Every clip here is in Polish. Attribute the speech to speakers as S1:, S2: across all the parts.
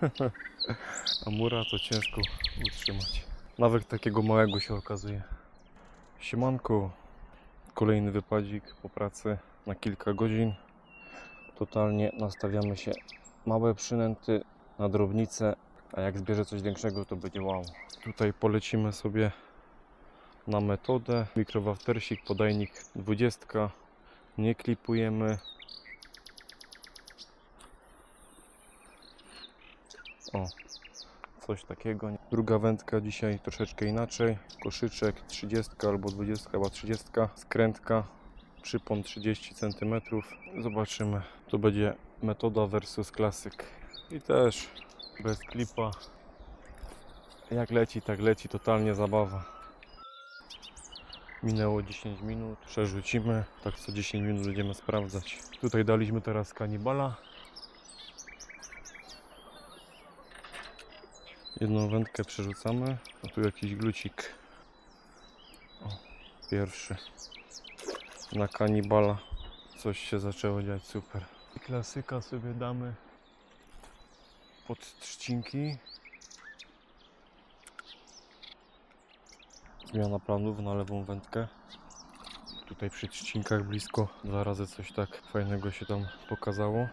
S1: A mura to ciężko utrzymać. Nawet takiego małego się okazuje. Siemanko. Kolejny wypadzik po pracy na kilka godzin. Totalnie nastawiamy się małe przynęty na drobnicę, a jak zbierze coś większego to będzie wow. Tutaj polecimy sobie na metodę. Mikrowaftersik, podajnik 20. Nie klipujemy. O, coś takiego. Druga wędka dzisiaj troszeczkę inaczej. Koszyczek 30 albo 20, chyba 30. Skrętka, przypon 30 cm. Zobaczymy. To będzie metoda versus klasyk. I też bez klipa. Jak leci, tak leci. Totalnie zabawa. Minęło 10 minut, przerzucimy. Tak co 10 minut będziemy sprawdzać. Tutaj daliśmy teraz kanibala. Jedną wędkę przerzucamy, a tu jakiś glucik. O, pierwszy. Na kanibala. Coś się zaczęło dziać, super. I klasyka sobie damy pod trzcinki. Zmiana planów na lewą wędkę. Tutaj przy trzcinkach blisko. Dwa razy coś tak fajnego się tam pokazało.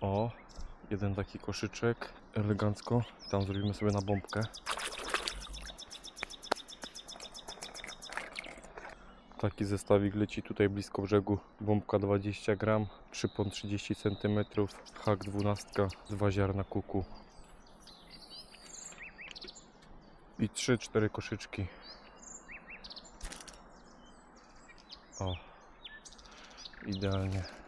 S1: O, jeden taki koszyczek, elegancko. Tam zrobimy sobie na bombkę. Taki zestawik leci tutaj blisko brzegu. Bombka 20 gram, przypon 30 cm, hak 12, dwa ziarna kuku i 3-4 koszyczki. O, idealnie.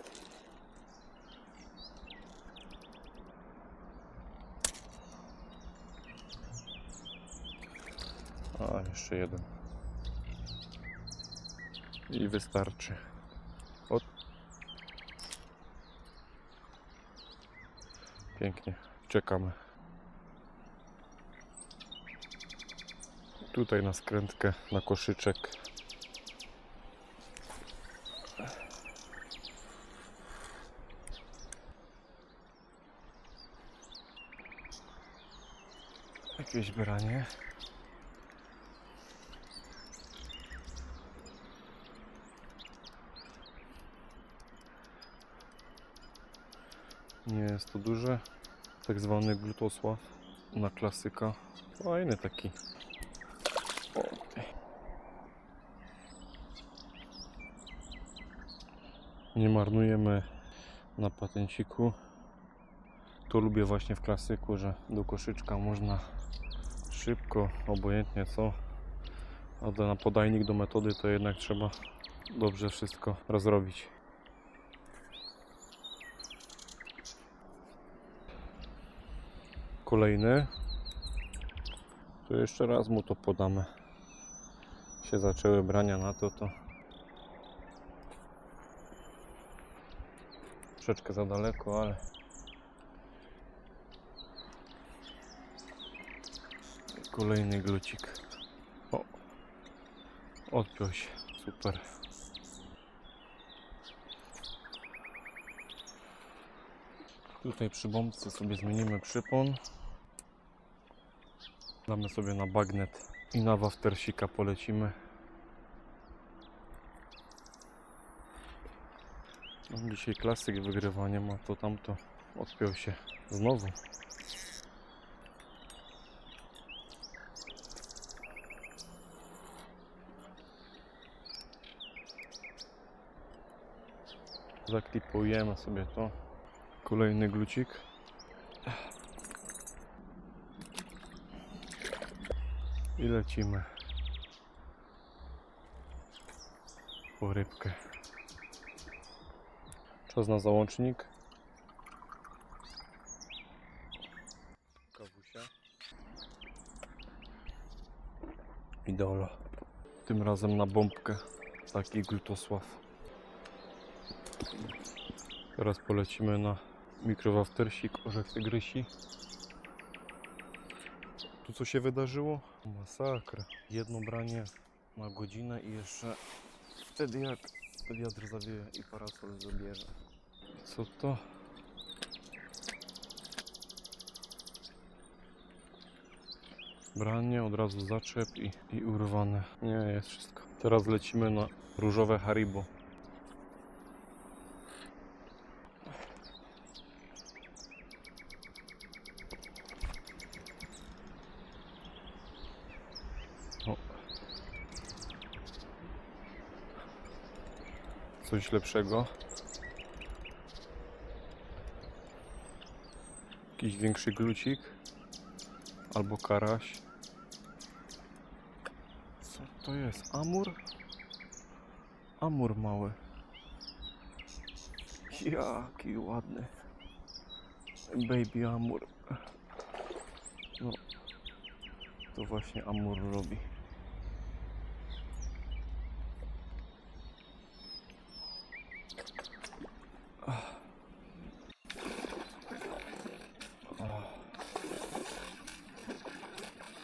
S1: A, jeszcze jeden. I wystarczy. O. Pięknie. Czekamy. Tutaj na skrętkę, na koszyczek. Jakieś branie. Nie jest to duże. Tak zwany glutosław na klasyka. Fajny taki. Nie marnujemy na patenciku. To lubię właśnie w klasyku, że do koszyczka można szybko, obojętnie co. Ale na podajnik do metody to jednak trzeba dobrze wszystko rozrobić. Kolejny. To jeszcze raz mu to podamy. Się zaczęły brania na to, to troszeczkę za daleko, ale kolejny glucik. O, odpiął się, super. Tutaj przy bombce sobie zmienimy przypon. Damy sobie na bagnet i na waftersika polecimy. No, dzisiaj klasyk wygrywania ma to tamto odpiął się znowu. Zaklipujemy sobie to. Kolejny glucik. I lecimy po rybkę. Czas na załącznik. Kawusia. Idolo. Tym razem na bombkę. Taki glutosław. Teraz polecimy na mikrowaftersik, orzech tygrysi. Tu co się wydarzyło? Masakra. Jedno branie na godzinę i jeszcze wtedy jak wiatr zawieje i parasol zabierze. Co to? Branie, od razu zaczep i, i urwane. Nie, jest wszystko. Teraz lecimy na różowe Haribo. Coś lepszego. Jakiś większy glucik. Albo karaś. Co to jest? Amur? Amur mały. Jaki ładny. Baby amur. No. To właśnie amur robi.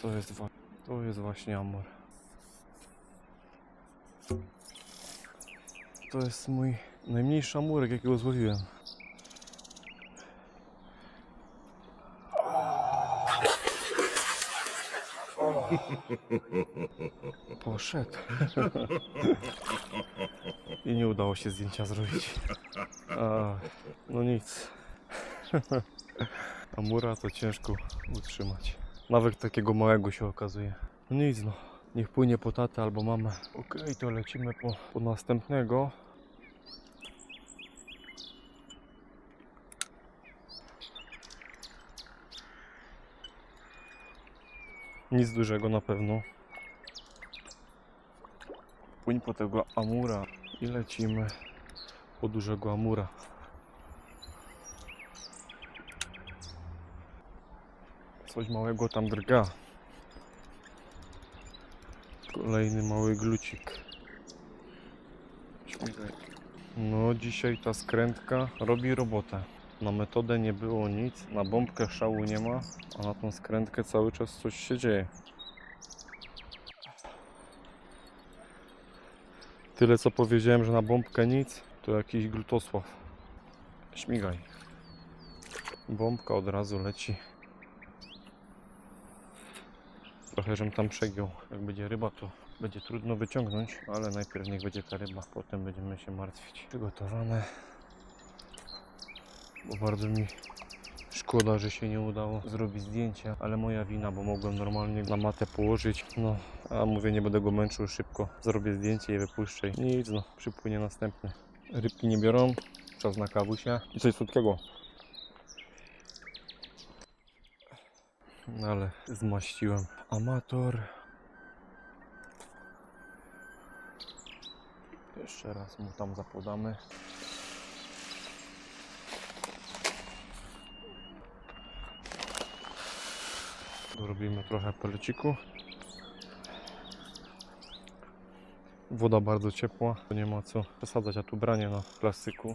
S1: To jest, to jest właśnie amur. To jest mój najmniejszy amurek, jakiego złowiłem. Poszedł. I nie udało się zdjęcia zrobić. A, no nic. Amura to ciężko utrzymać. Nawet takiego małego się okazuje. No nic no. Niech płynie po tatę albo mamę. Okej, to lecimy po, po następnego. Nic dużego na pewno. Płyń po tego amura i lecimy po dużego amura. Coś małego tam drga. Kolejny mały glucik. No dzisiaj ta skrętka robi robotę. Na metodę nie było nic, na bombkę szału nie ma, a na tą skrętkę cały czas coś się dzieje. Tyle co powiedziałem, że na bombkę nic, to jakiś glutosław. Śmigaj. Bombka od razu leci. Trochę żem tam przegiął. Jak będzie ryba, to będzie trudno wyciągnąć, ale najpierw niech będzie ta ryba, potem będziemy się martwić. Przygotowane. Bo bardzo mi szkoda, że się nie udało zrobić zdjęcia, ale moja wina, bo mogłem normalnie na matę położyć. No, a mówię, nie będę go męczył szybko. Zrobię zdjęcie i wypuszczę. I Nic, no, przypłynie następny. Rybki nie biorą, czas na kawusia i coś słodkiego. No ale zmaściłem. Amator. Jeszcze raz mu tam zapodamy. Dorobimy trochę peleciku. Woda bardzo ciepła, to nie ma co przesadzać, a tu branie na plastyku.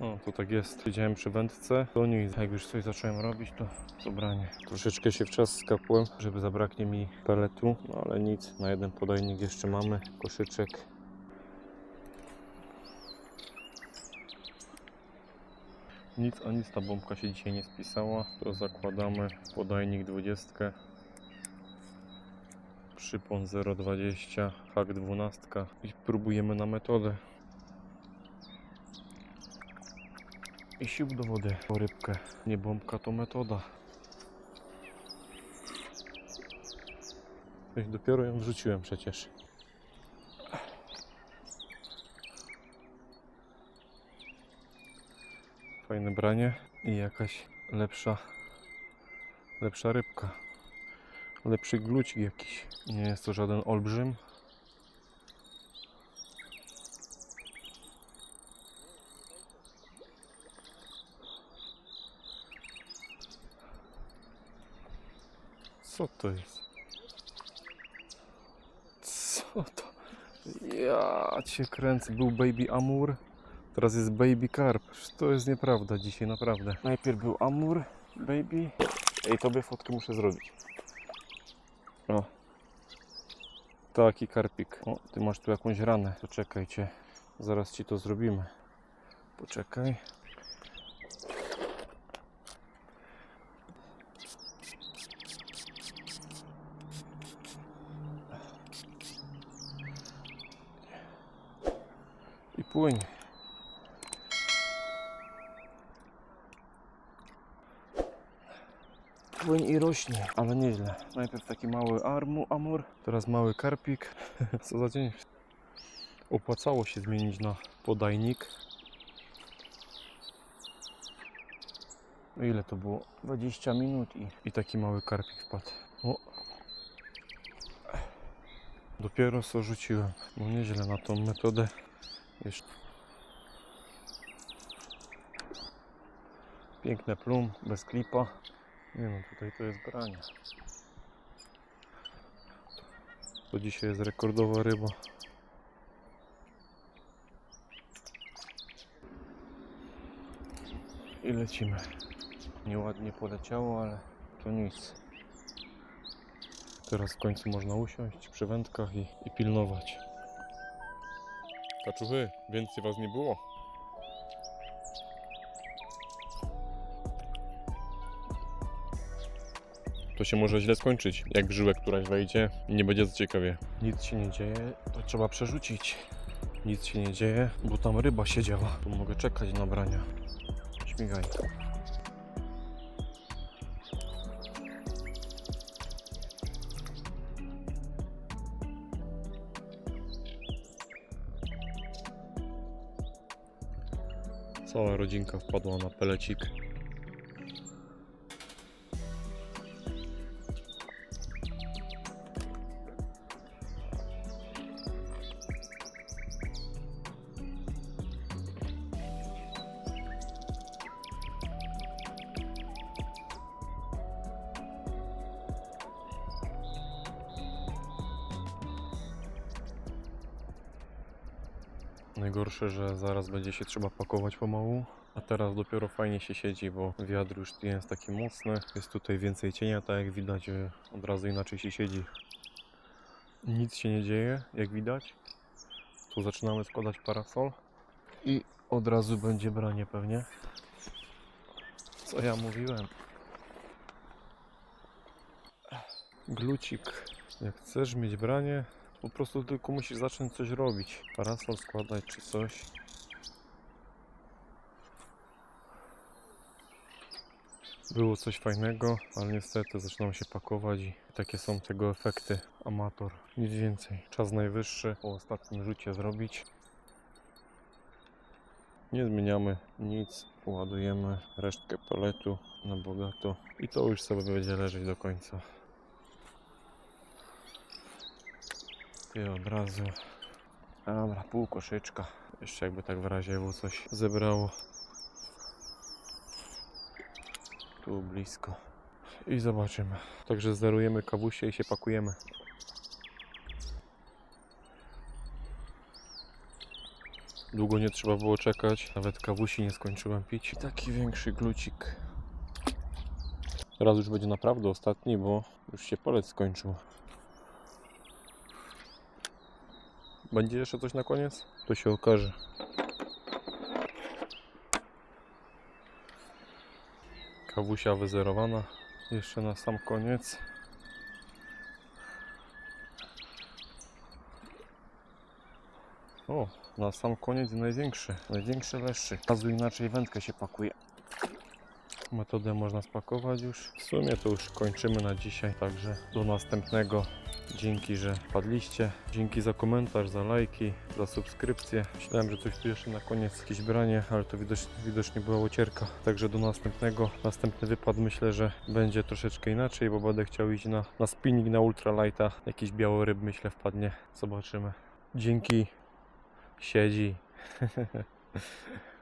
S1: No, to tak jest. Siedziałem przy wędce, to nic. Jak już coś zacząłem robić, to, to branie. Troszeczkę się w czas skapłem, żeby zabraknie mi peletu, no ale nic. Na jeden podajnik jeszcze mamy, koszyczek. Nic, a nic, ta bombka się dzisiaj nie spisała. To zakładamy podajnik 20. Przypon 0,20, hak 12 i próbujemy na metodę. I sił do wody po rybkę. Nie bombka to metoda. Ej, Dopiero ją wrzuciłem przecież. Fajne branie i jakaś lepsza lepsza rybka. Lepszy glucik jakiś. Nie jest to żaden olbrzym. Co to jest? Co to? Ja cię kręcę. Był baby amur, teraz jest baby carp. To jest nieprawda dzisiaj, naprawdę. Najpierw był amur, baby. Ej, tobie fotkę muszę zrobić. O, taki karpik. O, ty masz tu jakąś ranę. Poczekajcie, zaraz ci to zrobimy. Poczekaj. I płyń. Płyń i rośnie, ale nieźle. Najpierw taki mały armu, amur, teraz mały karpik. Co za dzień. Opłacało się zmienić na podajnik. Ile to było? 20 minut i, i taki mały karpik wpadł. O. Dopiero co rzuciłem. No nieźle na tą metodę. Jeszcze. Piękne plum, bez klipa. Nie no, tutaj to jest branie. To dzisiaj jest rekordowa ryba. I lecimy. Nieładnie poleciało, ale to nic. Teraz w końcu można usiąść przy wędkach i, i pilnować. Kaczuchy, więcej was nie było. To się może źle skończyć. Jak żyłek któraś wejdzie, nie będzie za ciekawie. Nic się nie dzieje, to trzeba przerzucić. Nic się nie dzieje, bo tam ryba siedziała. Tu mogę czekać na brania. Śmigaj. Cała rodzinka wpadła na pelecik. Najgorsze, że zaraz będzie się trzeba pakować pomału, a teraz dopiero fajnie się siedzi, bo wiatr już jest taki mocny. Jest tutaj więcej cienia, tak jak widać, od razu inaczej się siedzi. Nic się nie dzieje, jak widać. Tu zaczynamy składać parasol i od razu będzie branie pewnie. Co ja mówiłem? Glucik. Jak chcesz mieć branie, po prostu tylko musisz zacząć coś robić. Parasol składać czy coś. Było coś fajnego, ale niestety zaczynam się pakować i takie są tego efekty. Amator, nic więcej. Czas najwyższy po ostatnim rzucie zrobić. Nie zmieniamy nic, ładujemy resztkę paletu na bogato i to już sobie będzie leżeć do końca. I od razu. Dobra, pół koszyczka. Jeszcze jakby tak w razie było coś zebrało. Tu blisko. I zobaczymy. Także zerujemy kawusie i się pakujemy. Długo nie trzeba było czekać. Nawet kawusi nie skończyłem pić. I taki większy glucik. Teraz już będzie naprawdę ostatni, bo już się polec skończył. Będzie jeszcze coś na koniec? To się okaże. Kawusia wyzerowana. Jeszcze na sam koniec. O, na sam koniec największy. Największy leszczyk. Razu inaczej wędkę się pakuje. Metodę można spakować już. W sumie to już kończymy na dzisiaj. Także do następnego. Dzięki, że padliście. Dzięki za komentarz, za lajki, za subskrypcję. Myślałem, że coś tu jeszcze na koniec, jakieś branie, ale to widocznie, widocznie była łocierka. Także do następnego. Następny wypad myślę, że będzie troszeczkę inaczej, bo będę chciał iść na, na spinning na ultralighta. Jakiś biały ryb myślę wpadnie. Zobaczymy. Dzięki. Siedzi.